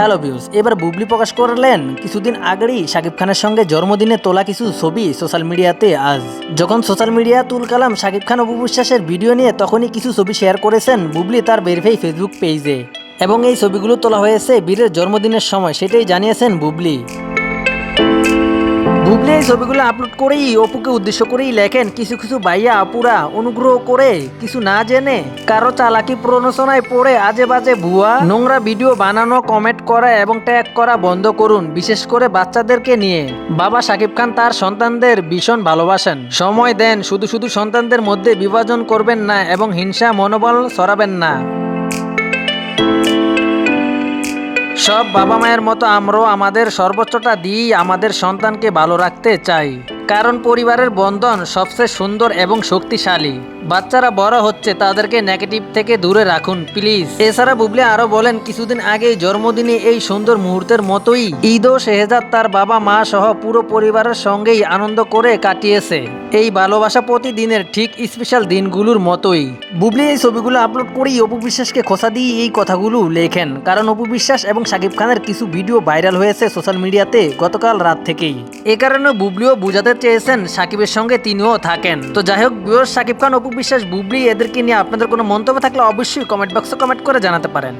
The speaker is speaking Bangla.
হ্যালো ভিউস এবার বুবলি প্রকাশ করলেন। কিছুদিন আগেই শাকিব খানের সঙ্গে জন্মদিনে তোলা কিছু ছবি সোশ্যাল মিডিয়াতে আজ। যখন সোশ্যাল মিডিয়া তুল কালাম, শাকিব খান অপু বিশ্বাসের ভিডিও নিয়ে তখনই কিছু ছবি শেয়ার করেছেন বুবলি তার বেরভাই ফেসবুক পেজে। এবং এই ছবিগুলো তোলা হয়েছে বীরের জন্মদিনের সময়, সেটাই জানিয়েছেন বুবলি। এই ছবিগুলো আপলোড করেই, অপুকে উদ্দেশ্য করেই লেখেন, কিছু কিছু ভাইয়া, আপুরা অনুগ্রহ করে কিছু না জেনে কারও চালাকি প্রণোচনায় পড়ে আজে বাজে ভুয়া। নোংরা ভিডিও বানানো কমেন্ট করা এবং ট্যাগ করা বন্ধ করুন, বিশেষ করে বাচ্চাদেরকে নিয়ে। বাবা সাকিব খান তার সন্তানদের ভীষণ ভালোবাসেন। সময় দেন, শুধু শুধু সন্তানদের মধ্যে বিভাজন করবেন না এবং হিংসা, মনোবল সরাবেন না। সব বাবা মায়ের মতো আমরাও আমাদের সর্বোচ্চটা দিয়েই আমাদের সন্তানকে ভালো রাখতে চাই। কারণ পরিবারের বন্ধন সবচেয়ে সুন্দর এবং শক্তিশালী। বাচ্চারা বড় হচ্ছে, তাদেরকে নেগেটিভ থেকে দূরে রাখুন প্লিজ এছাড়া বুবলি আরও বলেন, কিছুদিন আগেই জন্মদিনে এই সুন্দর মুহূর্তের মতোই। ঈদ ও শেহজাদ তার বাবা, মা সহ পুরো পরিবারের সঙ্গেই আনন্দ করে কাটিয়েছে। এই ভালোবাসা প্রতিদিনের ঠিক স্পেশাল দিনগুলোর মতোই। বুবলি, এই ছবিগুলো আপলোড করেই অপু বিশ্বাসকে খোসা দিয়ে এই কথাগুলো লেখেন। কারণ অপু বিশ্বাস এবং শাকিব খানের কিছু ভিডিও ভাইরাল হয়েছে সোশ্যাল মিডিয়াতে গতকাল রাত থেকেই। এ কারণে বুবলিও বুঝাতে চেয়েছেন সাকিবের সঙ্গে তিনিও থাকেন। তো যাই হোক বিয়র সাকিব খান, অপু বিশ্বাস, বুবলি, এদেরকে নিয়ে আপনাদের কোনো মন্তব্য থাকলে অবশ্যই কমেন্ট বক্সে কমেন্ট করে জানাতে পারেন।